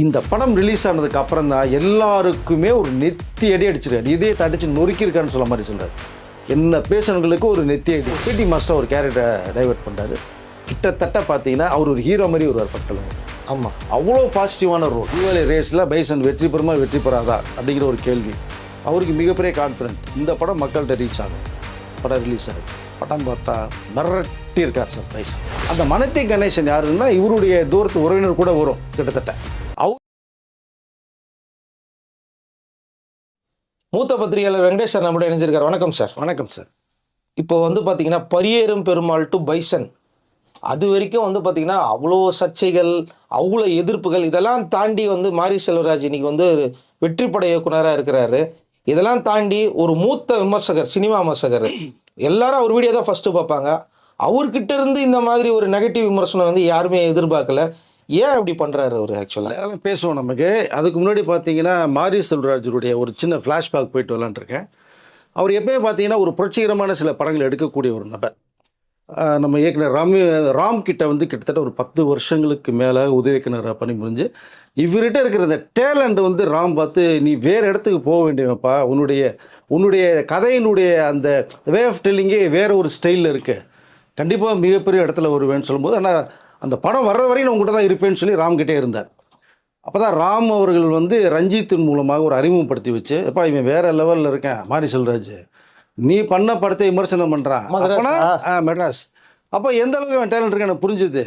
இந்த படம் ரிலீஸ் ஆனதுக்கு அப்புறம் தான் எல்லாருக்குமே ஒரு நெத்தி அடி அடிச்சிருக்காரு. இதே தடிச்சு நொறுக்கியிருக்கான்னு சொல்ல மாதிரி சொல்றாரு. என்ன பேசுனவங்களுக்கு ஒரு நெத்தி அடி. பிடி மாஸ்டர் ஒரு கேரக்டரை டைவர்ட் பண்ணுறாரு கிட்டத்தட்ட பார்த்தீங்கன்னா அவர் ஒரு ஹீரோ மாதிரி ஒரு படத்தில். ஆமாம் அவ்வளோ பாசிட்டிவான ரோல் தீபாவளி ரேஸில் பைசன் வெற்றி பெறுமா வெற்றி பெறாதா? அப்படிங்கிற ஒரு கேள்வி. அவருக்கு மிகப்பெரிய கான்ஃபிடென்ட் இந்த படம் மக்கள்கிட்ட ரீச் ஆகும். படம் ரிலீஸ் ஆகுது. படம் பார்த்தா மிரட்டி இருக்கார் சார் பைசன் அந்த மனத்தை கணேசன் யாருன்னா இவருடைய தூரத்து உறவினர் கூட வரும் கிட்டத்தட்ட. மூத்த பத்திரிகையாளர் வெங்கடேஷ் சார் நம்மளோட இணைஞ்சிருக்காரு வணக்கம் சார். வணக்கம் சார். இப்போ வந்து பார்த்தீங்கன்னா பரியேறும் பெருமாள் டு பைசன் அது வரைக்கும் வந்து பார்த்தீங்கன்னா அவ்வளோ சர்ச்சைகள் அவ்வளோ எதிர்ப்புகள் இதெல்லாம் தாண்டி வந்து மாரி செல்வராஜ் இன்னைக்கு வந்து வெற்றி பட இயக்குனராக இருக்கிறாரு. இதெல்லாம் தாண்டி ஒரு மூத்த விமர்சகர் சினிமா விமர்சகர் எல்லாரும் அவர் வீடியோ தான் ஃபஸ்ட்டு பார்ப்பாங்க. அவர்கிட்ட இருந்து இந்த மாதிரி ஒரு நெகட்டிவ் விமர்சனம் வந்து யாருமே எதிர்பார்க்கல. ஏன் அப்படி பண்ணுறாரு அவர் ஆக்சுவலாக அதெல்லாம் பேசுவோம் நமக்கு. அதுக்கு முன்னாடி பார்த்தீங்கன்னா மாரி செல்வராஜருடைய ஒரு சின்ன ஃப்ளாஷ்பேக் போயிட்டு விளாண்டுருக்கேன். அவர் எப்பயுமே பார்த்தீங்கன்னா ஒரு புரட்சிகரமான சில படங்கள் எடுக்கக்கூடிய ஒரு நபர். நம்ம இயக்குனர் ராம் ராம் கிட்ட வந்து கிட்டத்தட்ட ஒரு பத்து வருஷங்களுக்கு மேலே உதவி இயக்குனராக பணி புரிஞ்சு இவர்கிட்ட இருக்கிற இந்த டேலண்ட் வந்து ராம் பார்த்து நீ வேறு இடத்துக்கு போக வேண்டியவப்பா உன்னுடைய உன்னுடைய கதையினுடைய அந்த வே ஆஃப் டெல்லிங்கே வேறு ஒரு ஸ்டைலில் இருக்குது கண்டிப்பாக மிகப்பெரிய இடத்துல வருவேன்னு சொல்லும்போது ஆனால் அந்த படம் வர்ற வரையும் நான் உங்கள்கிட்ட தான் இருப்பேன்னு சொல்லி ராம் கிட்டே இருந்தார். அப்போ தான் ராம் அவர்கள் வந்து ரஞ்சித்தின் மூலமாக ஒரு அறிமுகப்படுத்தி வச்சு எப்பா இவன் வேற லெவலில் இருக்கேன் மாரி செல்வராஜ் நீ பண்ண படத்தை விமர்சனம் பண்ணுறான் மெட்ராஸ் அப்போ எந்த அளவுக்கு அவன் டேலண்ட் இருக்கு எனக்கு புரிஞ்சுது.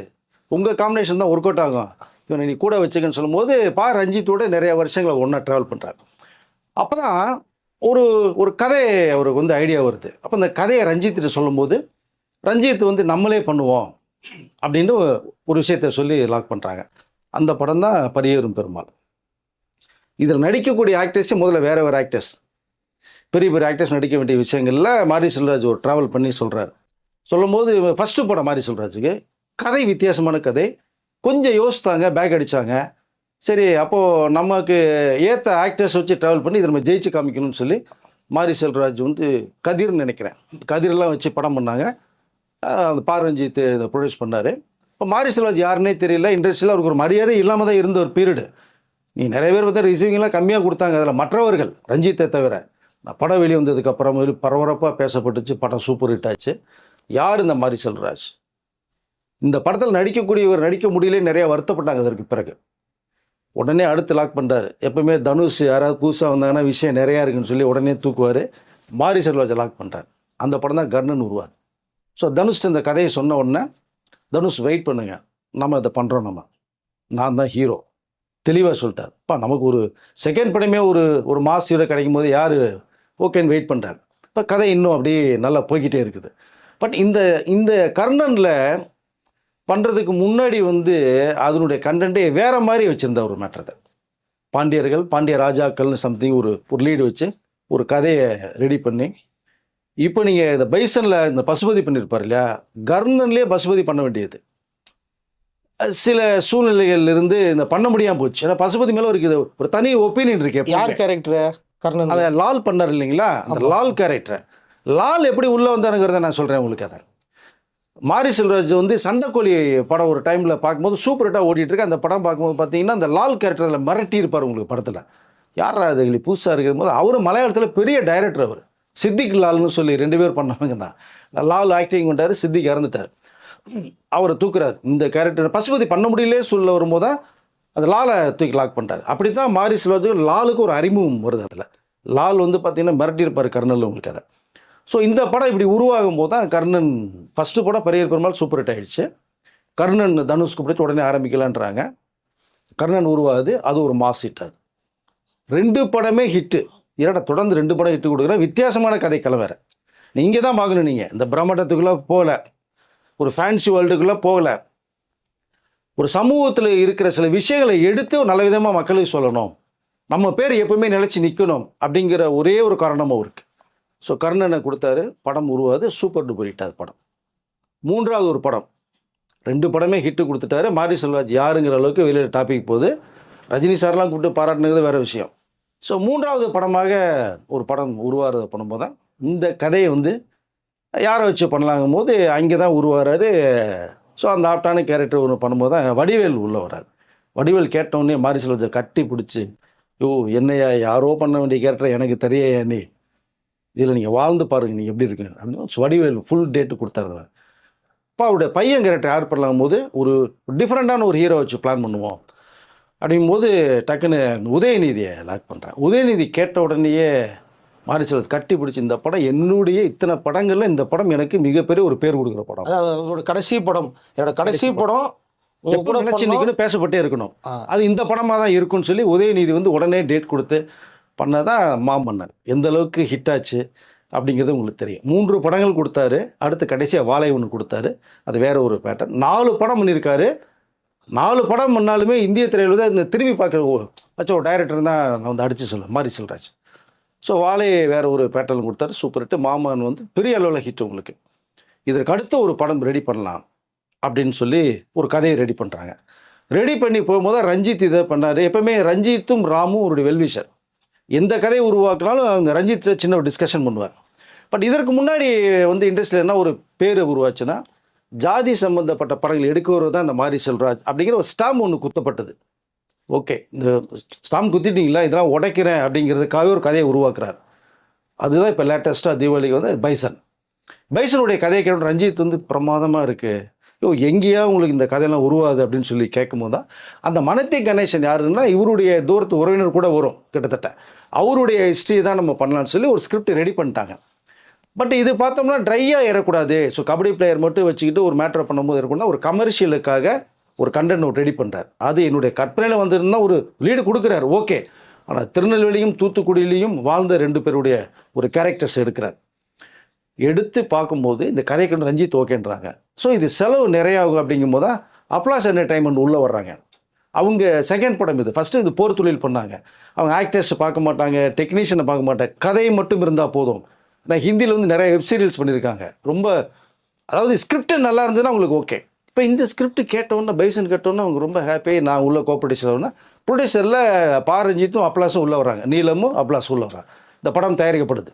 உங்கள் காம்பினேஷன் தான் ஒர்க் அவுட் ஆகும். இவனை நீ கூட வச்சுக்கன்னு சொல்லும்போது பா ரஞ்சித்தோட நிறைய வருஷங்களை ஒன்றா ட்ராவல் பண்ணுறாரு அப்போ தான் ஒரு ஒரு கதை அவருக்கு வந்து ஐடியா வருது. அப்போ இந்த கதையை ரஞ்சித்திட்ட சொல்லும்போது ரஞ்சித் வந்து நம்மளே பண்ணுவோம். அப்படின்னு ஒரு விஷயத்த சொல்லி லாக் பண்ணுறாங்க அந்த படம் தான் பரியேறும் பெருமாள். இதில் நடிக்கக்கூடிய ஆக்டர்ஸே முதல்ல வேறு வேறு ஆக்டர்ஸ் பெரிய பெரிய ஆக்டர்ஸ் நடிக்க வேண்டிய விஷயங்களில் மாரி செல்வராஜ் ஒரு ட்ராவல் பண்ணி சொல்கிறார் சொல்லும்போது ஃபஸ்ட்டு படம் மாரி செல்வராஜுக்கு கதை வித்தியாசமான கதை. கொஞ்சம் யோசித்தாங்க பேக் அடித்தாங்க சரி அப்போது நமக்கு ஏற்ற ஆக்டர்ஸ் வச்சு ட்ராவல் பண்ணி இதை நம்ம ஜெயிச்சு காமிக்கணும்னு சொல்லி மாரி செல்வராஜ் வந்து கதிர்னு நினைக்கிறேன். கதிரெல்லாம் வச்சு படம் பண்ணாங்க. அந்த பார்வஞ்சித் இதை ப்ரொடியூஸ் பண்ணார். இப்போ மாரி செல்வாஜ் யாருன்னே தெரியல. இண்டஸ்ட்ரியில் அவருக்கு ஒரு மரியாதை இல்லாமல் தான் இருந்த ஒரு பீரியடு நீ நிறைய பேர் பார்த்தா ரிசீவிங்லாம் கம்மியாக கொடுத்தாங்க. அதில் மற்றவர்கள் ரஞ்சித்தை தவிர. நான் படம் வெளியே வந்ததுக்கப்புறம் பரபரப்பாக பேசப்பட்டுச்சு. படம் சூப்பர் ஹிட் ஆச்சு. யார் இந்த மாரி செல்வராஜ்? இந்த படத்தில் நடிக்கக்கூடியவர் நடிக்க முடியல நிறையா வருத்தப்பட்டாங்க அதற்கு பிறகு. உடனே அடுத்து லாக் பண்ணுறாரு எப்பவுமே தனுஷ் யாராவது புதுசாக வந்தாங்கன்னா விஷயம் நிறையா இருக்குன்னு சொல்லி உடனே தூக்குவார். மாரி செல்வராஜை லாக் பண்ணுறாரு அந்த படம் தான் கர்ணன் உருவாது ஸோ தனுஷ் இந்த கதையை சொன்ன உடனே தனுஷ் வெயிட் பண்ணுங்க. நம்ம இதை பண்ணுறோம் நம்ம. நான் தான் ஹீரோ தெளிவாக சொல்லிட்டார். அப்பா நமக்கு ஒரு செகண்ட் படமே ஒரு ஒரு மாஸ் ஹீரோ கிடைக்கும் போது யார் ஓகேன்னு வெயிட் பண்ணுறாரு இப்போ கதை இன்னும் அப்படியே நல்லா போய்கிட்டே இருக்குது. பட் இந்த இந்த கர்ணனில் பண்ணுறதுக்கு முன்னாடி வந்து அதனுடைய கண்டென்ட்டே வேறு மாதிரி வச்சுருந்தா ஒரு மேட்டரை பாண்டியர்கள் பாண்டிய ராஜாக்கள்னு சம்திங் ஒரு ஒரு லீடு வச்சு ஒரு கதையை ரெடி பண்ணி இப்போ நீங்கள் இந்த பைசனில் இந்த பசுபதி பண்ணியிருப்பார் இல்லையா? கர்ணன்லேயே பசுபதி பண்ண வேண்டியது. சில சூழ்நிலைகள்ல இருந்து இந்த பண்ண முடியாமல் போச்சு. ஏன்னா பசுபதி மேலே ஒரு ஒரு தனி ஒப்பீனியன் இருக்கு. யார் கேரக்டர் கர்ணன். அதை லால் பண்ணார் இல்லைங்களா? அந்த லால் கேரக்டர் லால் எப்படி உள்ளே வந்தாருங்கிறத நான் சொல்கிறேன் உங்களுக்கு அதை மாரி செல்வராஜ் வந்து சண்டைக்கோழி படம் ஒரு டைமில் பார்க்கும்போது சூப்பர் ஹிட்டாக ஓடிட்டு இருக்கு. அந்த படம் பார்க்கும்போது பார்த்தீங்கன்னா அந்த லால் கேரக்டரில் மிரட்டி இருப்பார் உங்களுக்கு படத்தில். யாரா அது எங்களுக்கு புதுசாக இருக்கும் போது அவர் மலையாளத்தில் பெரிய டைரக்டர் அவர். சித்திக் லால்னு சொல்லி ரெண்டு பேர் பண்ணவங்க தான். லால் ஆக்டிங் பண்ணார் சித்திக் இறந்துட்டார். அவரை தூக்குறாரு. இந்த கேரக்டர் பசுபதி பண்ண முடியலே சொல்ல வரும்போது தான் அந்த லாலை தூக்கி லாக் பண்ணிட்டாரு. அப்படி தான் மாரி செல்வராஜுக்கு லாலுக்கு ஒரு அறிமுகம் வருது அதில். லால் வந்து பார்த்திங்கன்னா மிரட்டியிருப்பார் கர்னல் உங்களுக்கு அதை. ஸோ இந்த படம் இப்படி உருவாகும் போது தான் கர்ணன் ஃபஸ்ட்டு படம் பெரிய பெருமாள் சூப்பர் ஹிட் ஆகிடுச்சு கர்ணன் தனுஷ்க்கு பிடிச்சி உடனே ஆரம்பிக்கலான்றாங்க. கர்ணன் உருவாகுது அது ஒரு மாஸ் ஹிட் அது. ரெண்டு படமே ஹிட்டு இரட்டை தொடர்ந்து ரெண்டு படம் இட்டு கொடுக்குற வித்தியாசமான கதை கலவர நீங்கள் தான் பார்க்கணும் நீங்கள் இந்த பிரம்மாண்டத்துக்குள்ளே போகல. ஒரு ஃபேன்சி வேர்ல்டுக்குள்ளே போகல. ஒரு சமூகத்தில் இருக்கிற சில விஷயங்களை எடுத்து நல்ல விதமாக மக்களுக்கு சொல்லணும். நம்ம பேர் எப்பவுமே நிலச்சி நிற்கணும் அப்படிங்கிற ஒரே ஒரு காரணமும் இருக்கு. ஸோ கர்ணனை கொடுத்தாரு? படம் உருவாது சூப்பர் டூப்பர் ஹிட் அது படம். மூன்றாவது ஒரு படம். ரெண்டு படமே ஹிட்டு கொடுத்துட்டாரு. மாரி செல்வாஜ் யாருங்கிற அளவுக்கு வெளியில் டாபிக் போகுது. ரஜினி சார்லாம் கூப்பிட்டு பாராட்டுனது வேற விஷயம். ஸோ மூன்றாவது படமாக ஒரு படம் உருவாகிறத பண்ணும்போது தான் இந்த கதையை வந்து யாரை வச்சு பண்ணலாங்கும் போது அங்கே தான் உருவாகிறாரு. ஸோ அந்த ஆப்டான கேரக்டர் ஒன்று பண்ணும்போது தான் வடிவேல் உள்ளே வர்றார். வடிவேல் கேட்டவுடனே மாரி செல்வத்தை கட்டி பிடிச்சி யோ என்னையா யாரோ பண்ண வேண்டிய கேரக்டர் எனக்கு தெரியயா நீ. இதில் நீங்கள் வாழ்ந்து பாருங்கள் நீங்கள் எப்படி இருக்கீங்க. அப்படின்னு வடிவேல் ஃபுல் டேட்டு கொடுத்தாரு அப்போ அவருடைய பையன் கேரக்டர் யார் பண்ணலாம் போது ஒரு டிஃப்ரெண்ட்டான ஒரு ஹீரோ வச்சு பிளான் பண்ணுவோம். அப்படிங்கும்போது டக்குன்னு உதயநிதியை லாக் பண்ணுறேன் உதயநிதி கேட்ட உடனேயே மாரிசெல்வத்தை கட்டி பிடிச்சி இந்த படம் என்னுடைய இத்தனை படங்களில் இந்த படம் எனக்கு மிகப்பெரிய ஒரு பேர் கொடுக்குற படம். அதாவது கடைசி படம். என்னோட கடைசி படம். உங்க எப்போ கூட நினைச்சு பண்ணணும். நிற்கணும் பேசப்பட்டே இருக்கணும். அது இந்த படமாக தான் இருக்கும்னு சொல்லி உதயநிதி வந்து உடனே டேட் கொடுத்து பண்ணதான் மாமன்னன் எந்த அளவுக்கு ஹிட் ஆச்சு அப்படிங்கிறது உங்களுக்கு தெரியும். மூன்று படங்கள் கொடுத்தாரு. அடுத்து கடைசியாக வாழை ஒன்று கொடுத்தாரு. அது வேற ஒரு பேட்டர்ன் நாலு படம் பண்ணியிருக்காரு. நாலு படம் பண்ணாலுமே இந்திய திரையில் வந்து இந்த திரும்பி பார்க்க ஓ, ஒரு டைரக்டர் தான் நான் வந்து அடித்து சொல்லுவேன். மாரி செல்ராஜ் ஸோ வாழையை வேறு ஒரு பேட்டர்ன் கொடுத்தாரு. சூப்பர் ஹிட் மாமன் வந்து பெரிய அளவில் ஹிட் உங்களுக்கு. இதற்கு அடுத்த ஒரு படம் ரெடி பண்ணலாம் அப்படின்னு சொல்லி ஒரு கதையை ரெடி பண்ணுறாங்க ரெடி பண்ணி போகும்போது ரஞ்சித் இதை பண்ணார். எப்போவுமே ரஞ்சித்தும் ராமும் ஒரு வெல்விஷர். எந்த கதையை உருவாக்கினாலும் அவங்க ரஞ்சித் சின்ன ஒரு டிஸ்கஷன் பண்ணுவார். பட் இதற்கு முன்னாடி வந்து இண்டஸ்ட்ரியில் என்ன ஒரு பேர் உருவாச்சுன்னா ஜாதி சம்பந்தப்பட்ட படங்கள் எடுக்கிறவர் தான் இந்த மாரி செல்வராஜ் அப்படிங்கிற ஒரு ஸ்டாம்ப் ஒன்று குத்தப்பட்டது. ஓகே இந்த ஸ்டாம்ப் குத்திட்டீங்களா? இதெல்லாம் உடைக்கிறேன் அப்படிங்கிறதுக்காகவே ஒரு கதையை உருவாக்குறார். அதுதான் இப்போ லேட்டஸ்ட்டாக தீபாவளிக்கு வந்து பைசன். பைசனுடைய கதையை கேட்டு ரஞ்சித் வந்து பிரமாதமாக இருக்குது ஐயோ எங்கேயா உங்களுக்கு இந்த கதையெல்லாம் உருவாது அப்படின்னு சொல்லி கேட்கும்போது தான் அந்த மனத்தை கணேசன் யாருன்னா இவருடைய தூரத்து உறவினர் கூட வரும் கிட்டத்தட்ட. அவருடைய ஹிஸ்ட்ரி தான் நம்ம பண்ணலாம்னு சொல்லி ஒரு ஸ்கிரிப்ட் ரெடி பண்ணிட்டாங்க. பட் இது பார்த்தோம்னா ட்ரையாக ஏறக்கூடாது. ஸோ கபடி பிளேயர் மட்டும் வச்சுக்கிட்டு ஒரு மேட்டரை பண்ணும்போது இருக்கணும்னா ஒரு கமர்ஷியலுக்காக ஒரு கண்டென்ட் ரெடி பண்ணுறார் அது என்னுடைய கற்பனையில் வந்திருந்தால் ஒரு லீடு கொடுக்குறாரு. ஓகே ஆனால் திருநெல்வேலியும் தூத்துக்குடியிலையும் வாழ்ந்த ரெண்டு பேருடைய ஒரு கேரக்டர்ஸ் எடுக்கிறார். எடுத்து பார்க்கும்போது இந்த கதைக்கு ரஞ்சித் ஓகேன்றாங்க ஸோ இது செலவு நிறையாகும் அப்படிங்கும்போது தான் அப்ளாஸ் என்டர்டைன்மெண்ட் உள்ளே வர்றாங்க. அவங்க செகண்ட் படம் இது. ஃபஸ்ட்டு இது போர் தொழில் பண்ணாங்க. அவங்க ஆக்டர்ஸ் பார்க்க மாட்டாங்க டெக்னீஷியனை பார்க்க மாட்டாங்க. கதை மட்டும் இருந்தால் போதும். நான் ஹிந்தியில் வந்து நிறைய வெப் சீரியல்ஸ் பண்ணியிருக்காங்க. ரொம்ப அதாவது ஸ்கிரிப்ட் நல்லா இருந்ததுன்னா அவங்களுக்கு ஓகே இப்போ இந்த ஸ்கிரிப்ட் கேட்டோன்னே பைசன் கேட்டோன்னே அவங்க ரொம்ப ஹாப்பி நான் உள்ள கோஆப்ரேஷன் ப்ரொடியூசரில் பாரஞ்சித்தும் அப்ளாஸும் உள்ளே வராங்க நீலமும் அப்ளாஸும் உள்ளே வராங்க இந்த படம் தயாரிக்கப்படுது.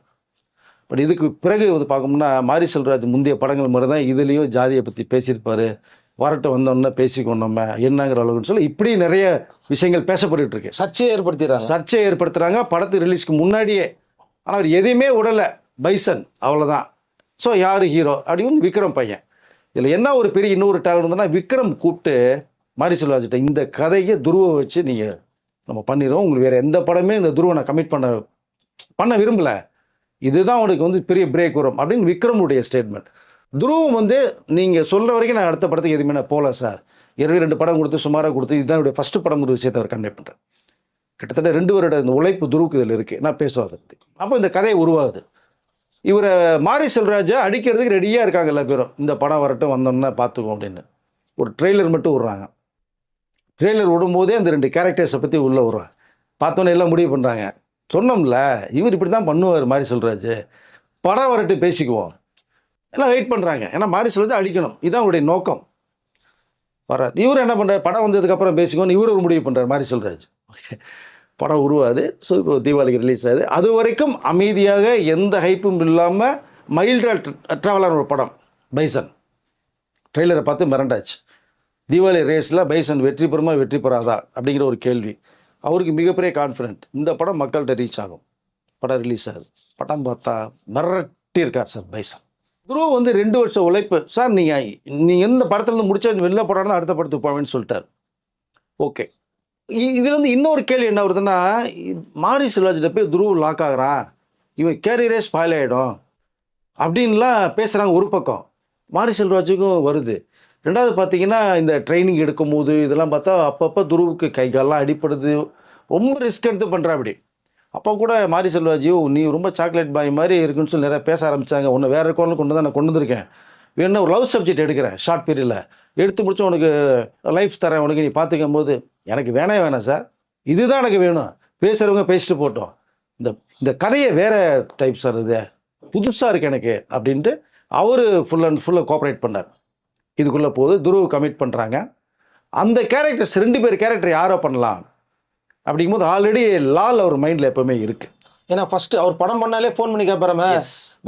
பட் இதுக்கு பிறகு வந்து பார்க்கணும்னா மாரி செல்வராஜ் முந்தைய படங்கள் மாதிரி தான் இதுலேயும் ஜாதியை பற்றி பேசியிருப்பாரு. வரட்டு வந்தோன்னே பேசிக்கொண்டோம் என்னங்கிற அளவுன்னு சொல்லி இப்படி நிறைய விஷயங்கள் பேசப்பட்டுட்டு இருக்கு. சர்ச்சையை ஏற்படுத்திடுறாங்க. சர்ச்சை ஏற்படுத்துகிறாங்க படத்து ரிலீஸ்க்கு முன்னாடியே. ஆனால் அவர் எதையுமே விடலை பைசன் அவ்வளோதான் ஸோ யார் ஹீரோ அப்படின்னு விக்ரம் பையன். இதில் என்ன ஒரு பெரிய இன்னொரு டேலண்ட் இருந்ததுன்னா விக்ரம் கூப்பிட்டு மாரி செல்வாஜிட்ட இந்த கதையை துருவம் வச்சு நீங்கள் நம்ம பண்ணிடுவோம் உங்களுக்கு வேறு எந்த படமே இந்த துருவனை கமிட் பண்ண பண்ண விரும்பலை. இதுதான் உனக்கு வந்து பெரிய பிரேக் வரும் அப்படின்னு விக்ரமுடைய ஸ்டேட்மெண்ட் துருவம் வந்து நீங்கள் சொல்கிற வரைக்கும் நான் அடுத்த படத்துக்கு எதுவுமே நான் போகல சார் இருபது ரெண்டு படம் கொடுத்து சுமாராக கொடுத்து இதுதான் என்னுடைய ஃபஸ்ட்டு படம் ஒரு விஷயத்தை அவர் கன்வே பண்ணுறேன் கிட்டத்தட்ட ரெண்டு வருட இந்த உழைப்பு துருவுக்கு இதில் இருக்குது நான் பேசுவேன் அப்போ இந்த கதை உருவாகுது. இவரை மாரி செல்வராஜை அடிக்கிறதுக்கு ரெடியாக இருக்காங்க எல்லா பேரும். இந்த படம் வரட்டும் வந்தோம்னா பார்த்துக்குவோம் அப்படின்னு. ஒரு ட்ரெய்லர் மட்டும் விட்றாங்க. ட்ரெய்லர் விடும்போதே அந்த ரெண்டு கேரக்டர்ஸை பற்றி உள்ளே விட்றாங்க. பார்த்தோன்னே எல்லாம் முடிவு பண்ணுறாங்க சொன்னோம்ல இவர் இப்படி தான் பண்ணுவார் மாரி செல்வராஜ் படம் வரட்டும் பேசிக்குவோம். எல்லாம் வெயிட் பண்ணுறாங்க ஏன்னா மாரி செல்வராஜ் அடிக்கணும். இதுதான் அவருடைய நோக்கம். வர இவர் என்ன பண்ணுறாரு படம் வந்ததுக்கப்புறம் பேசிக்கோன்னு இவர் ஒரு முடிவு பண்ணுறாரு மாரி செல்வராஜ் படம் உருவாது ஸோ இப்போ தீபாவளிக்கு ரிலீஸ் ஆகுது. அது வரைக்கும் அமைதியாக எந்த ஹைப்பும் இல்லாமல் மைல்டாக ட்ராவலான ஒரு படம் பைசன் ட்ரெய்லரை பார்த்து மிரண்டாச்சு. தீபாவளி ரேஸில் பைசன் வெற்றி பெறுமா வெற்றி பெறாதா? அப்படிங்கிற ஒரு கேள்வி. அவருக்கு மிகப்பெரிய கான்ஃபிடென்ட் இந்த படம் மக்கள்கிட்ட ரீச் ஆகும். படம் ரிலீஸ் ஆகுது. படம் பார்த்தா மிரட்டி இருக்கார் சார் பைசன் துருவ வந்து ரெண்டு வருஷம் உழைப்பு. சார் நீங்கள் நீங்கள் எந்த படத்துலேருந்து முடிச்சா வெளில போடாமல் அடுத்த படத்துக்கு போவேன்னு சொல்லிட்டார். ஓகே இதில் வந்து இன்னொரு கேள்வி என்ன வருதுன்னா மாரி செல்வாஜிட்ட போய் துருவ் லாக் ஆகுறான் இவன் கேரியரே ஸ்பாயில் ஆகிடும் அப்படின்லாம் பேசுகிறாங்க ஒரு பக்கம். மாரி செல்வராஜுக்கும் வருது. ரெண்டாவது பார்த்தீங்கன்னா இந்த ட்ரைனிங் எடுக்கும்போது இதெல்லாம் பார்த்தா அப்பப்போ துருவுக்கு கை கால்லாம் அடிப்படுது ரொம்ப ரிஸ்க் எடுத்து பண்ணுறா அப்படி. அப்போ கூட மாரி செல்வாஜி நீ ரொம்ப சாக்லேட் பாய் மாதிரி இருக்குன்னு சொல்லி நிறையா பேச ஆரம்பித்தாங்க உன்னை வேறு இருக்கவங்க கொண்டு தான் நான் கொண்டு வந்திருக்கேன். வேணும் ஒரு லவ் சப்ஜெக்ட் எடுக்கிறேன் ஷார்ட் பீரியடில் எடுத்து முடிச்சு உனக்கு லைஃப் தரேன் உனக்கு நீ பார்த்துக்கும் போது எனக்கு வேணே வேணாம் சார் இதுதான் எனக்கு வேணும். பேசுகிறவங்க பேசிட்டு போட்டோம். இந்த இந்த கதையை வேறு டைப் சார் இது. புதுசாக இருக்கு எனக்கு அப்படின்ட்டு அவர் ஃபுல் அண்ட் ஃபுல்லாக கோஆப்ரேட் பண்ணார். இதுக்குள்ளே போது துருவ் கமிட் பண்ணுறாங்க அந்த கேரக்டர்ஸ் ரெண்டு பேர் கேரக்டர் யாரோ பண்ணலாம். அப்படிங்கும்போது ஆல்ரெடி லால் அவர் மைண்டில் எப்போவுமே இருக்குது ஏன்னா ஃபர்ஸ்ட் அவர் படம் பண்ணாலே ஃபோன் பண்ணி கேட்பாரமே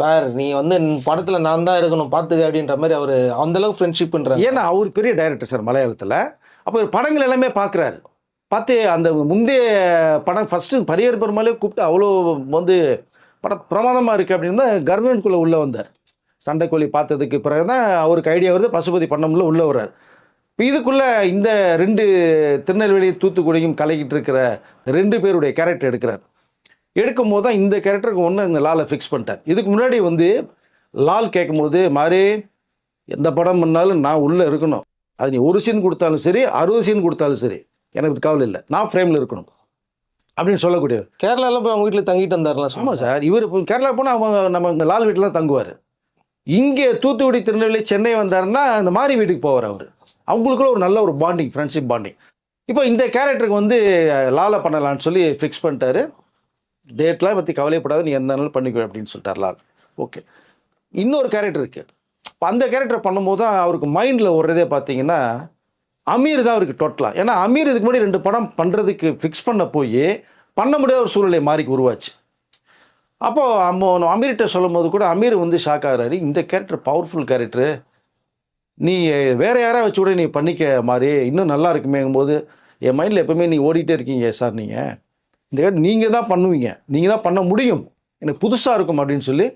வேர் நீ வந்து படத்துல நான் தான் இருக்கணும் பார்த்துக்க அப்படின்ற மாதிரி அவர் அந்த அளவுக்கு ஃப்ரெண்ட்ஷிப்ன்றாங்க ஏன்னா அவர் பெரிய டைரக்டர் சார் மலையாளத்தில். அப்போ படங்கள் எல்லாமே பார்க்குறாரு. பார்த்து அந்த முந்தைய படம் ஃபஸ்ட்டு பரியர் பெருமாளே கூப்பிட்டு அவ்வளோ வந்து படம் பிரமாதமாக இருக்குது அப்படின்னு தான் கர்வன்குள்ளே உள்ளே வந்தார். சண்டைக்கோழி பார்த்ததுக்கு பிறகு தான் அவருக்கு ஐடியா வருது பசுபதி பண்ணமுள்ள உள்ளே வர்றார். இப்போ இதுக்குள்ளே இந்த ரெண்டு திருநெல்வேலி தூத்துக்குடியும் கலக்கிட்டு இருக்கிற ரெண்டு பேருடைய கேரக்டர் எடுக்கிறார். எடுக்கும் போது தான் இந்த கேரக்டருக்கு ஒன்று இந்த லாலை ஃபிக்ஸ் பண்ணிட்டார் இதுக்கு முன்னாடி வந்து லால் கேட்கும்போது மாதிரி எந்த படம் பண்ணாலும் நான் உள்ளே இருக்கணும். அது நீ ஒரு சீன் கொடுத்தாலும் சரி அறுபது சீன் கொடுத்தாலும் சரி. எனக்கு கவலை இல்லை. நான் ஃப்ரேமில் இருக்கணும். அப்படின்னு சொல்லக்கூடிய கேரளால போய் அவங்க வீட்டில் தங்கிட்டு வந்தாருலாம் ஆமாம் சார். இவர் இப்போ கேரளா போனால் அவங்க நம்ம இந்த லால் வீட்டில் தான் தங்குவார். இங்கே தூத்துக்குடி திருநெல்வேலி சென்னை வந்தாருன்னா அந்த மாதிரி வீட்டுக்கு போவார் அவர். அவங்களுக்குள்ள ஒரு நல்ல ஒரு பாண்டிங் ஃப்ரெண்ட்ஷிப் பாண்டிங் இப்போ இந்த கேரக்டருக்கு வந்து லாலை பண்ணலான்னு சொல்லி ஃபிக்ஸ் பண்ணிட்டாரு. டேட்லாம் பற்றி கவலைப்படாத நீ எந்த நாளும் பண்ணிக்கோ அப்படின்னு சொல்லிட்டார் லால். ஓகே இன்னொரு கேரக்டர் இருக்குது இப்போ அந்த கேரக்டர் பண்ணும்போது தான் அவருக்கு மைண்டில் ஓடுறதே பார்த்தீங்கன்னா அமீர் தான் அவருக்கு டோட்டலாக ஏன்னா அமீர் இதுக்கு முன்னாடி ரெண்டு படம் பண்ணுறதுக்கு ஃபிக்ஸ் பண்ண போய் பண்ண முடியாத ஒரு சூழ்நிலை மாறி உருவாச்சு. அப்போது அம்மோ அமீர்கிட்ட சொல்லும் போது கூட அமீர் வந்து ஷாக் ஆகிறாரு. இந்த கேரக்டர் பவர்ஃபுல் கேரக்டரு நீ வேறு யாராவது வச்சு கூட நீ பண்ணிக்க மாதிரி இன்னும் நல்லா இருக்குமேங்கும்போது என் மைண்டில் எப்போவுமே நீ ஓடிட்டே இருக்கீங்க சார் நீங்கள் இந்த கேட் நீங்கள் தான் பண்ணுவீங்க. நீங்கள் தான் பண்ண முடியும். எனக்கு புதுசாக இருக்கும் அப்படின்னு சொல்லி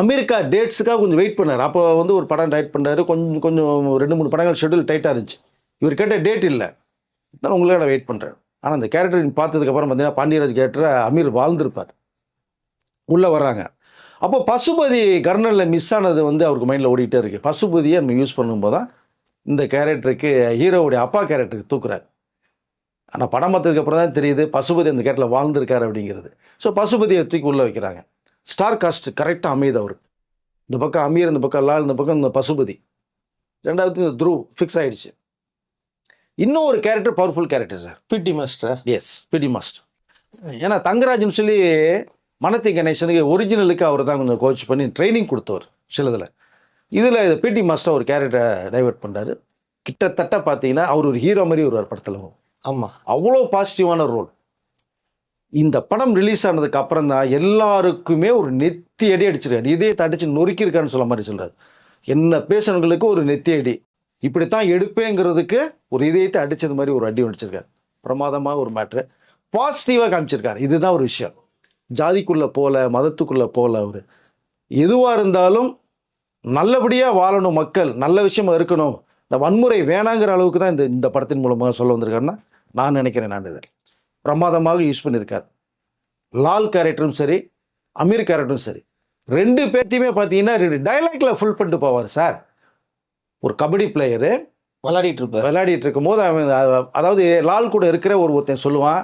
அமெரிக்கா டேட்ஸுக்காக கொஞ்சம் வெயிட் பண்ணார். அப்போ வந்து ஒரு படம் டைட் பண்ணாரு. கொஞ்சம் கொஞ்சம் ரெண்டு மூணு படங்கள் ஷெட்யூல் டைட்டாக இருந்துச்சு. இவர் கேட்ட டேட் இல்லை. தான் உங்களுக்காக நான் வெயிட் பண்ணுறேன் ஆனால் அந்த கேரக்டர் பார்த்ததுக்கப்புறம் பார்த்தீங்கன்னா பாண்டியராஜ் கேரக்டரை அமீர் வாழ்ந்திருப்பார். உள்ளே வர்றாங்க. அப்போ பசுபதி கர்னலில் மிஸ் ஆனது வந்து அவருக்கு மைண்டில் ஓடிக்கிட்டே இருக்குது பசுபதியை நம்ம யூஸ் பண்ணும்போது தான் இந்த கேரக்டருக்கு ஹீரோவுடைய அப்பா கேரக்டருக்கு தூக்குறாரு. ஆனால் படம் பார்த்ததுக்கு அப்புறம் தான் தெரியுது பசுபதி அந்த கேரக்டரில் வாழ்ந்திருக்காரு அப்படிங்கிறது. ஸோ பசுபதியை தூக்கி உள்ளே வைக்கிறாங்க. ஸ்டார் காஸ்ட் கரெக்டாக அமையுது அவர். இந்த பக்கம் அமீர் இந்த பக்கம் லால் இந்த பக்கம் இந்த பசுபதி. ரெண்டாவது இந்த த்ரூ ஃபிக்ஸ் ஆயிடுச்சு. இன்னும் ஒரு character powerful character sir PT master S PT master ஏன்னா தங்கராஜ்னு சொல்லி மனத்தி கணேசனுக்கு ஒரிஜினலுக்கு அவர் தான் கொஞ்சம் கோச் பண்ணி ட்ரைனிங் கொடுத்தவர் சிலதில் இதில். பிடி மாஸ்டர் ஒரு கேரக்டரை டைவர்ட் பண்ணுறாரு கிட்டத்தட்ட பார்த்தீங்கன்னா அவர் ஒரு ஹீரோ மாதிரி ஒரு படத்தில். ஆமாம் அவ்வளோ பாசிட்டிவான ரோல் இந்த படம் ரிலீஸ் ஆனதுக்கு அப்புறம் தான் எல்லாருக்குமே ஒரு நெத்தி அடி அடிச்சிருக்காரு. இதே தடிச்சு நொறுக்கியிருக்காருன்னு சொல்ல மாதிரி சொல்கிறார் என்ன பேசுனவங்களுக்கு ஒரு நெத்தி அடி. இப்படித்தான் எடுப்பேங்கிறதுக்கு ஒரு இதயத்தை அடித்தது மாதிரி ஒரு அடி அடிச்சிருக்காரு பிரமாதமாக ஒரு மேட்ரு பாசிட்டிவாக காமிச்சிருக்காரு. இதுதான் ஒரு விஷயம். ஜாதிக்குள்ளே போகல மதத்துக்குள்ளே போகல அவர். எதுவாக இருந்தாலும் நல்லபடியாக வாழணும் மக்கள். நல்ல விஷயமா இருக்கணும். இந்த வன்முறை வேணாங்கிற அளவுக்கு தான் இந்த இந்த படத்தின் மூலமாக சொல்ல வந்திருக்காருன்னா நான் நினைக்கிறேன் நான் இதை. பிரமாதமாக யூஸ் பண்ணியிருக்கார். லால் கேரக்டரும் சரி அமீர் கேரக்டரும் சரி. ரெண்டு பேர்த்தையுமே பார்த்தீங்கன்னா ரெண்டு டைலாக்ல ஃபுல் பண்ணிட்டு போவார் சார். ஒரு கபடி பிளேயரு விளையாடிட்டு இருப்பாரு. விளையாடிட்டு இருக்கும்போது அவன் அதாவது லால் கூட இருக்கிற ஒரு ஒருத்தன் சொல்லுவான்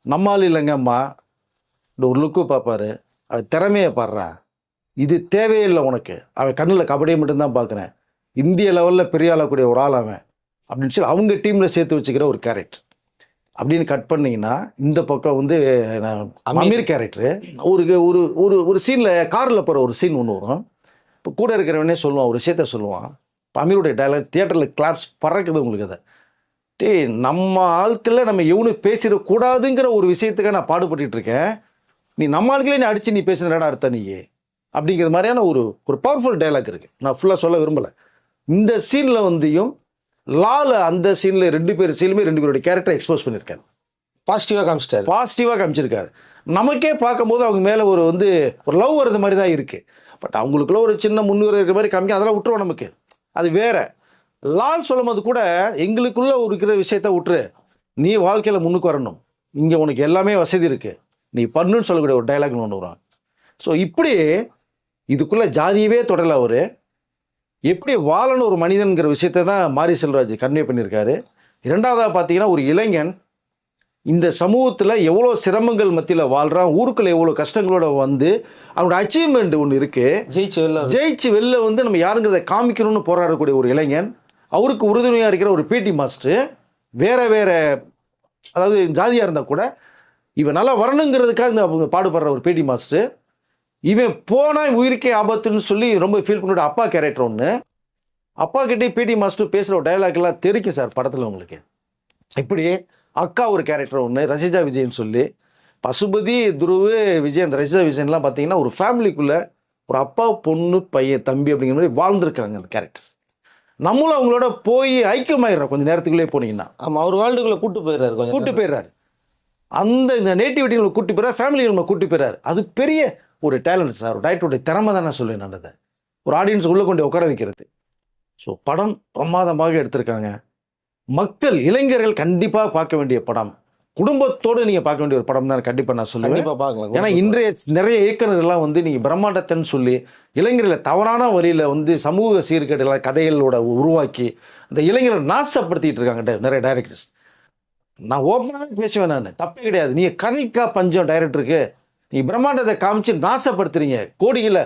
நம்மால் இல்லைங்க அம்மா இந்த ஒரு லுக்கு பார்ப்பாரு. அவன் திறமையை பாடுறான் இது தேவையில்லை உனக்கு. அவன் கண்ணில் கபடியை மட்டும்தான் பார்க்குறேன். இந்திய லெவலில் பெரிய ஆளக்கூடிய ஒரு ஆள் அவன். அப்படின்னு சொல்லி அவங்க டீமில் சேர்த்து வச்சுக்கிற ஒரு கேரக்டர் அப்படின்னு கட் பண்ணீங்கன்னா இந்த பக்கம் வந்து நான் அமீர். கேரக்டரு ஒரு ஒரு ஒரு ஒரு சீனில் காரில் போகிற ஒரு சீன் ஒன்று வரும். இப்போ கூட இருக்கிறவனே சொல்லுவான் ஒரு விஷயத்த சொல்லுவான். இப்போ அமீருடைய டைலாக் தியேட்டரில் கிளாப்ஸ் பறக்குது உங்களுக்கு அதை. டேய் நம்ம ஆட்களில் நம்ம எவனும் பேசிடக்கூடாதுங்கிற ஒரு விஷயத்துக்காக நான் பாடுபட்டுட்டு இருக்கேன். நீ நம்ம ஆட்களே நீ அடித்து நீ பேசுனடா அர்த்தம் நீ அப்படிங்கிற மாதிரியான ஒரு ஒரு பவர்ஃபுல் டைலாக் இருக்குது நான் ஃபுல்லாக சொல்ல விரும்பலை. இந்த சீனில் வந்துயும் லால அந்த சீனில் ரெண்டு பேர் சீனுமே ரெண்டு பேருடைய கேரக்டர் எக்ஸ்போஸ் பண்ணியிருக்காரு. பாசிட்டிவா காமிச்சிட்டாரு. பாசிட்டிவாக காமிச்சிருக்காரு. நமக்கே பார்க்கும்போது அவங்க மேலே ஒரு வந்து ஒரு லவ் வர்றது மாதிரி தான் இருக்குது பட் அவங்களுக்குள்ள ஒரு சின்ன முன்னுரை இருக்கிற மாதிரி காமிக்க அதெல்லாம் விட்டுருவோம் நமக்கு. அது வேற. லால் சொல்லும்போது கூட எங்களுக்குள்ள இருக்கிற விஷயத்த விட்டுரு. நீ வாழ்க்கையில் முன்னுக்கு வரணும். இங்கே உனக்கு எல்லாமே வசதி இருக்குது நீ பண்ணுன்னு சொல்லக்கூடிய ஒரு டைலாக் ஒன்று வரும். ஸோ இப்படி இதுக்குள்ளே ஜாதியவே தொடரல அவர். எப்படி வாழணும் ஒரு மனிதன்கிற விஷயத்தை தான் மாரி செல்வராஜ் கன்வே பண்ணியிருக்காரு. இரண்டாவதாக பார்த்தீங்கன்னா ஒரு இளைஞன் இந்த சமூகத்தில் எவ்வளோ சிரமங்கள் மத்தியில் வாழ்கிறான் ஊருக்குள்ள எவ்வளோ கஷ்டங்களோட வந்து அவனோட அச்சீவ்மெண்ட் ஒன்று இருக்குது ஜெயிச்சு வெளில ஜெயிச்சு வெளில வந்து நம்ம யாருங்கிறத காமிக்கணும்னு போராடக்கூடிய ஒரு இளைஞன் அவருக்கு உறுதுணையாக இருக்கிற ஒரு பிடி மாஸ்டர் வேற வேற அதாவது ஜாதியாக இருந்தால் கூட இவன் நல்லா வரணுங்கிறதுக்காக இந்த அவங்க பாடுபடுற ஒரு பிடி மாஸ்டர் இவன் போனால் உயிருக்கே ஆபத்துன்னு சொல்லி ரொம்ப ஃபீல் பண்ணிவிட அப்பா கேரக்டர் ஒன்று அப்பா கிட்டே பிடி மாஸ்டர் பேசுகிற ஒரு dialogue எல்லாம் தெரிக்கும் சார் படத்தில் உங்களுக்கு. இப்படி அக்கா ஒரு கேரக்டர் ஒன்று ரசிஜா விஜயன் சொல்லி. பசுபதி துருவு விஜயன் ரசிஜா விஜயன்லாம் பார்த்தீங்கன்னா ஒரு ஃபேமிலிக்குள்ளே ஒரு அப்பா பொண்ணு பையன் தம்பி அப்படிங்கிற மாதிரி வாழ்ந்திருக்காங்க அந்த கேரக்டர்ஸ் நம்மளும் அவங்களோட போய் ஐக்கியமாயிடுறோம் கொஞ்சம் நேரத்துக்குள்ளே போனீங்கன்னா. ஆமா அவர் வேர்ல்டுக்குள்ள கூட்டு போயிடுறாரு கொஞ்சம் கூட்டு போயிடுறாரு. அந்த இந்த நேட்டிவிட்டிகளை கூட்டி போயிறாரு ஃபேமிலிகளை கூட்டி போயிறாரு அது பெரிய ஒரு டேலண்ட் சார் டைரக்டருடைய திறமை தான் சொல்லுவேன் அதை ஒரு ஆடியன்ஸ் உள்ளே கொண்டு உட்கார வைக்கிறது. ஸோ படம் பிரமாதமாக எடுத்திருக்காங்க. மக்கள் இளைஞர்கள் கண்டிப்பாக பார்க்க வேண்டிய படம். குடும்பத்தோடு நீங்கள் பார்க்க வேண்டிய ஒரு படம் தான் கண்டிப்பாக நான் சொல்லுவேன். கண்டிப்பா பார்க்கலாம். ஏன்னா இன்றைய நிறைய இயக்குனர்கள்லாம் வந்து நீங்கள் பிரம்மாண்டத்தைன்னு சொல்லி இளைஞர்களை தவறான வழியில் வந்து சமூக சீர்கேடுகளை கதைகளோட உருவாக்கி அந்த இளைஞர்களை நாசப்படுத்திட்டு இருக்காங்க நிறைய டைரக்டர்ஸ் நான் ஓப்பனாகவே பேசுவேன் நான். தப்பே கிடையாது. நீங்கள் கதைக்கா பஞ்சம் டைரக்டருக்கு நீ பிரம்மாண்டத்தை காமிச்சு நாசப்படுத்துறீங்க. கோடியில்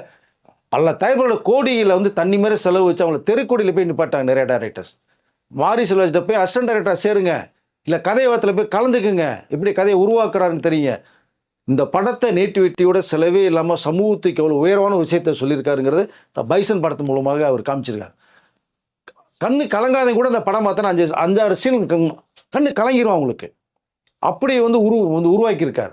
பல தயாரிப்புகளோட கோடியில் வந்து தண்ணி மாதிரி செலவு வச்சு அவங்கள தெருக்கோடியில் போய் நிப்பாட்டாங்க நிறைய டைரக்டர்ஸ் மாரி செல்வாஜிட்ட போய் அசிஸ்டன்ட் டைரக்டராக சேருங்க. இல்லை கதையவத்தில் போய் கலந்துக்குங்க. எப்படி கதையை உருவாக்குறாருன்னு தெரியுங்க. இந்த படத்தை நேட்டிவிட்டியோட செலவே இல்லாமல் சமூகத்துக்கு எவ்வளோ உயர்வான விஷயத்தை சொல்லியிருக்காருங்கிறது த பைசன் படத்து மூலமாக அவர் காமிச்சிருக்காரு. கண்ணு கலங்காதே கூட அந்த படம் பார்த்தா அஞ்சு அஞ்சாறு சீன் கண்ணு கலங்கிரும் அவங்களுக்கு. அப்படி வந்து உரு வந்து உருவாக்கியிருக்கார்.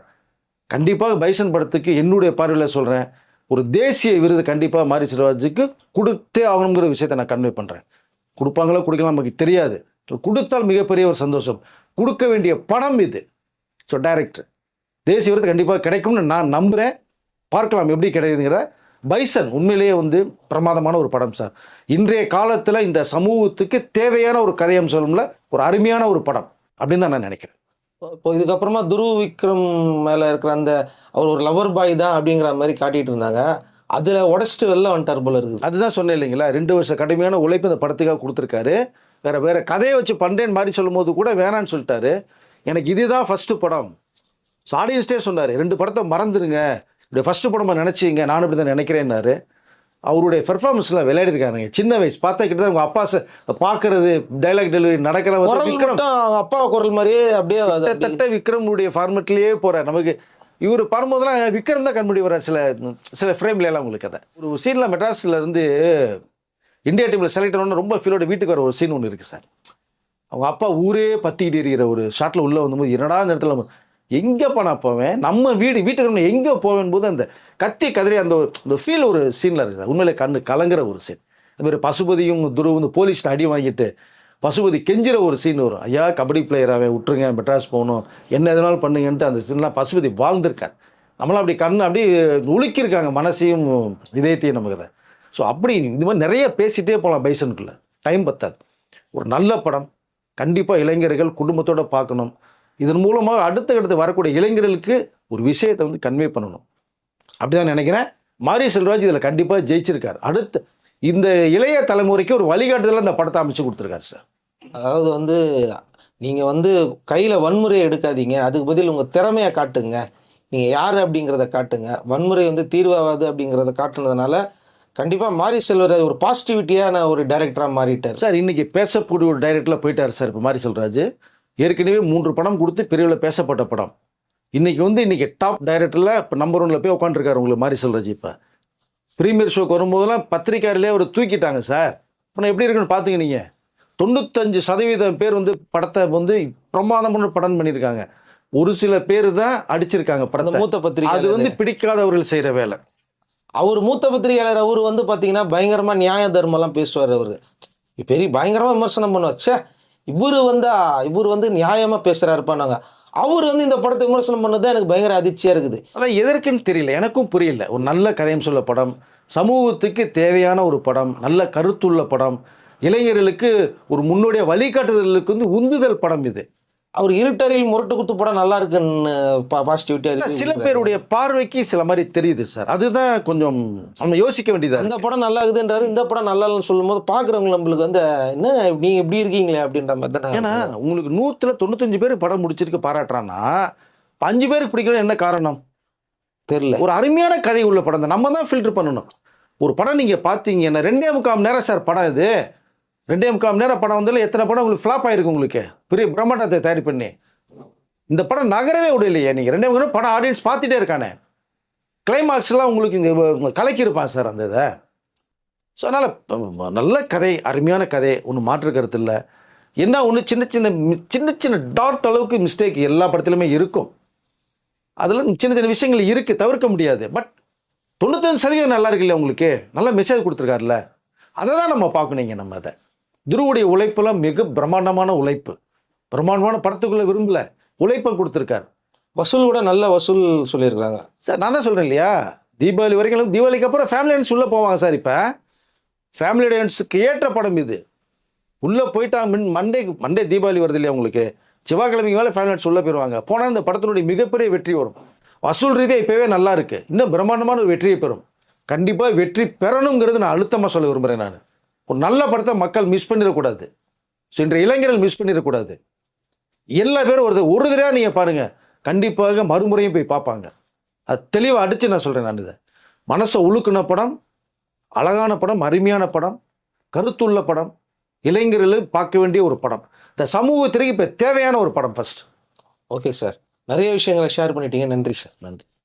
கண்டிப்பாக பைசன் படத்துக்கு என்னுடைய பார்வையில் சொல்கிறேன் ஒரு தேசிய விருது கண்டிப்பாக மாரி செல்வராஜுக்கு கொடுத்தே ஆகணுங்கிற விஷயத்தை நான் கன்வே பண்ணுறேன் கொடுப்பாங்களோ கொடுக்கலாம் நமக்கு தெரியாது. கொடுத்தால் மிகப்பெரிய ஒரு சந்தோஷம். கொடுக்க வேண்டிய படம் இது. ஸோ டைரக்டர் தேசிய விருது கண்டிப்பாக கிடைக்கும்னு நான் நம்புகிறேன் பார்க்கலாம் எப்படி கிடைக்குதுங்கிற பைசன் உண்மையிலேயே வந்து பிரமாதமான ஒரு படம் சார். இன்றைய காலத்தில் இந்த சமூகத்துக்கு தேவையான ஒரு கதையம்சம்ல ஒரு அருமையான ஒரு படம் அப்படின்னு தான் நான் நினைக்கிறேன். இப்போ இதுக்கப்புறமா துருவ் விக்ரம் மேல இருக்கிற அந்த அவர் ஒரு லவர் பாய் தான் அப்படிங்கிற மாதிரி காட்டிட்டு இருந்தாங்க. அதுல உடச்சிட்டு வெளில வந்துட்டார் போல இருக்குது. அதுதான் சொன்னேன் இல்லைங்களா ரெண்டு வருஷம் கடுமையான உழைப்பு இந்த படத்துக்காக கொடுத்துருக்காரு. வேற வேற கதையை வச்சு பண்ணுறேன்னு மாதிரி சொல்லும்போது கூட வேணான்னு சொல்லிட்டாரு. எனக்கு இதுதான் ஃபர்ஸ்ட் படம். ஸோ ஆடியன்ஸ்டே சொன்னார் ரெண்டு படத்தை மறந்துடுங்க. இப்படி ஃபர்ஸ்ட் படமா நினச்சிங்க நானும் இப்படி தான் நினைக்கிறேன்னாரு. அவருடைய பெர்ஃபார்மன்ஸ்லாம் விளையாடிருக்காருங்க. சின்ன வயசு பார்த்தா கிட்ட உங்கள் அப்பா பார்க்கறது டைலாக் டெலிவரி நடக்கிற வந்து விக்ரம். அப்பா குரல் மாதிரியே அப்படியே கிட்டத்தட்ட விக்ரமுடைய ஃபார்மெட்லேயே போறார். நமக்கு இவர் பண்ணும்போதெல்லாம் விக்ரம் தான் கண்முடி வர்றார். சில சில ஃப்ரேம்ல எல்லாம் உங்களுக்கு அதை ஒரு சீனில் மெட்ராஸில் இருந்து இந்தியா டீமில் செலக்ட் ஆனோன்னு ரொம்ப ஃபீலோட வீட்டுக்கு வர ஒரு சீன் ஒன்று இருக்குது சார் அவங்க அப்பா ஊரே பத்திக்கிட்டு எறிகிற ஒரு ஷாட்டில் உள்ளே வந்தபோது என்னடா இந்த இடத்துல எங்கே நான் போவேன்? நம்ம வீடு வீட்டுக்கு எங்கே போவேன் போது அந்த கத்தி கதறி அந்த ஒரு- அந்த ஃபீல் ஒரு சீனில் இருக்குது. சார் உண்மையிலே கண்ணு கலங்குற ஒரு சீன் அதுமாதிரி பசுபதியும் துருவ் வந்து போலீஸ்ல அடி வாங்கிட்டு பசுபதி கெஞ்சிற ஒரு சீன் வரும். ஐயா கபடி பிளேயர் அவன் விட்டுருங்க மெட்ராஸ் போகணும். என்ன எதனாலும் பண்ணுங்கன்ட்டு அந்த சீன்லாம் பசுபதி வாழ்ந்திருக்கார். நம்மளாம் அப்படி கண் அப்படி உழுக்கியிருக்காங்க மனசையும் இதயத்தையும் நமக்கு அதை ஸோ அப்படி இந்த மாதிரி நிறைய பேசிட்டே போகலாம் பைசனுக்குள்ளே. டைம் பத்தாது. ஒரு நல்ல படம். கண்டிப்பாக இளைஞர்கள் குடும்பத்தோடு பார்க்கணும். இதன் மூலமாக அடுத்த அடுத்து வரக்கூடிய இளைஞர்களுக்கு ஒரு விஷயத்தை வந்து கன்வே பண்ணணும். அப்படிதான் நினைக்கிறேன். மாரி செல்வராஜ் இதில் கண்டிப்பாக ஜெயிச்சிருக்கார். அடுத்த இந்த இளைய தலைமுறைக்கு ஒரு வழிகாட்டுதல இந்த படத்தை அமைச்சு கொடுத்துருக்காரு சார். அதாவது வந்து நீங்க வந்து கையில வன்முறையை எடுக்காதீங்க. அதுக்கு பதில் உங்க திறமையை காட்டுங்க. நீங்க யார் அப்படிங்கிறத காட்டுங்க. வன்முறை வந்து தீர்வாகாது அப்படிங்கிறத காட்டுனதுனால கண்டிப்பா மாரி செல்வராஜ் ஒரு பாசிட்டிவிட்டியான ஒரு டைரக்டரா மாறிட்டார். சார் இன்னைக்கு பேசக்கூடிய ஒரு டைரக்டரில் போயிட்டார் சார் இப்போ மாரி செல்வராஜ். ஏற்கனவே மூன்று படம் கொடுத்து பெரியவில் பேசப்பட்ட படம். இன்னைக்கு வந்து இன்னைக்கு டாப் டைரக்டரில் இப்போ நம்பர் ஒன்ல போய் உட்காந்துருக்காரு உங்களுக்கு மாரி செல்வராஜ் இப்போ ப்ரீமியர் ஷோக்கு வரும்போதெல்லாம் பத்திரிக்கையாரிலே அவர் தூக்கிட்டாங்க சார். இப்போ நான் எப்படி இருக்குன்னு பார்த்தீங்க நீங்கள் தொண்ணூத்தஞ்சு சதவீதம் பேர் வந்து படத்தை வந்து பிரமாதமான படம் பண்ணியிருக்காங்க ஒரு சில பேர் தான் அடிச்சிருக்காங்க படத்தை. மூத்த அது பத்திரிகை வந்து பிடிக்காதவர்கள் செய்கிற வேலை. அவர் மூத்த பத்திரிகையாளர் அவர் வந்து பார்த்தீங்கன்னா பயங்கரமா நியாய தர்மம்லாம் பேசுவார் அவர். பெரிய பயங்கரமா விமர்சனம் பண்ணுவார். ச்சே இவர் வந்தா இவர் வந்து நியாயமா பேசுறாருப்பா அவர் வந்து இந்த படத்தை விமர்சனம் பண்ணது தான் எனக்கு பயங்கர அதிர்ச்சியா இருக்குது. அதான் எதற்குன்னு தெரியல எனக்கும் புரியல. ஒரு நல்ல கதையும் சொல்ல படம் சமூகத்துக்கு தேவையான ஒரு படம் நல்ல கருத்துள்ள படம் இளைஞர்களுக்கு ஒரு முன்னோடைய வழிகாட்டுதலுக்கு வந்து உந்துதல் படம் இது. அவர் இருட்டரில் முரட்டு குத்து படம் நல்லா இருக்குன்னு பாசிட்டிவிட்டியா சில பேருடைய பார்வைக்கு சில மாதிரி தெரியுது சார். அதுதான் கொஞ்சம் நம்ம யோசிக்க வேண்டியதா அந்த படம் நல்லா இருக்குதுன்றாரு இந்த படம் நல்லா இல்லைன்னு சொல்லும்போது பாக்குறவங்க நம்மளுக்கு வந்து என்ன நீங்க இப்படி இருக்கீங்களே அப்படின்ற மாதிரி தானே ஏன்னா உங்களுக்கு நூத்துல தொண்ணூத்தஞ்சு பேர் படம் முடிச்சிருக்கு பாராட்டுறான்னா அஞ்சு பேருக்கு பிடிக்கல என்ன காரணம்? தெரியல. ஒரு அருமையான கதை உள்ள படம் தான். நம்ம தான் ஃபில்டர் பண்ணணும். ஒரு படம் நீங்கள் பார்த்தீங்கன்னா ரெண்டே முக்கால் நேரம் சார் படம் இது. ரெண்டே முக்கால் நேரம் படம் வந்தாலும் எத்தனை படம் உங்களுக்கு ஃப்ளாப் ஆயிருக்கு உங்களுக்கு? பெரிய பிரம்மாண்டத்தை தயார் பண்ணி. இந்த படம் நகரவே விடலையே நீங்கள் ரெண்டே முக்கால் படம் ஆடியன்ஸ் பார்த்துட்டே இருக்கானே. கிளைமாக்ஸ்லாம் உங்களுக்கு இங்கே கலக்கியிருப்பான் சார் அந்த இதை. ஸோ அதனால் நல்ல கதை அருமையான கதை ஒன்றும் மாற்று கருத்து இல்லை. என்ன ஒன்று சின்ன சின்ன சின்ன சின்ன டாட் அளவுக்கு மிஸ்டேக் எல்லா படத்துலையுமே இருக்கும். அதில் சின்ன சின்ன விஷயங்கள் இருக்குது தவிர்க்க முடியாது. பட் தொண்ணூத்தஞ்சு சதவீதம் நல்லா இருக்கு இல்லையா உங்களுக்கு? நல்ல மெசேஜ் கொடுத்துருக்காருல்ல. அதை தான் நம்ம பார்க்கணுங்க நம்ம அதை. துருவுடைய உழைப்புலாம் மிக பிரம்மாண்டமான உழைப்பு. பிரம்மாண்டமான படத்துக்குள்ள விரும்பல. உழைப்பை கொடுத்துருக்காரு. வசூல் கூட நல்ல வசூல் சொல்லியிருக்காங்க சார் நான் தான் சொல்கிறேன் இல்லையா? தீபாவளி வரைக்கும் தீபாவளிக்கு அப்புறம் ஃபேமிலி டான்ஸ் உள்ளே போவாங்க சார் இப்போ. ஃபேமிலி டான்ஸுக்கு ஏற்ற படம் இது. உள்ளே போயிட்டா மின் மண்டே மண்டே தீபாவளி வருது இல்லையா உங்களுக்கு? செவ்வாய்க்கிழமைக்கு மேலே ஃபேமிலி டான்ஸ் உள்ளே போயிடுவாங்க போனால் இந்த படத்தினுடைய மிகப்பெரிய வெற்றி வரும். வசூல் ரீதியாக இப்போவே நல்லா இருக்குது இன்னும் பிரம்மாண்டமான ஒரு வெற்றியை பெறும். கண்டிப்பாக வெற்றி பெறணுங்கிறது நான் அழுத்தமாக சொல்ல விரும்புகிறேன் நான். ஒரு நல்ல படத்தை மக்கள் மிஸ் பண்ணிடக்கூடாது. ஸோ இன்றைய இளைஞர்கள் மிஸ் பண்ணிடக்கூடாது. எல்லா பேரும் ஒரு ஒரு தடவை நீங்கள் பாருங்கள் கண்டிப்பாக மறுமுறையும் போய் பார்ப்பாங்க. அது தெளிவாக அடித்து நான் சொல்கிறேன் நான் இதை. மனசை உழுக்குன படம் அழகான படம் அருமையான படம் கருத்துள்ள படம் இளைஞர்கள் பார்க்க வேண்டிய ஒரு படம். இந்த சமூகத்திற்கு இப்போ தேவையான ஒரு படம் ஃபர்ஸ்ட் ஓகே சார் நிறைய விஷயங்களை ஷேர் பண்ணிட்டீங்க. நன்றி சார் நன்றி.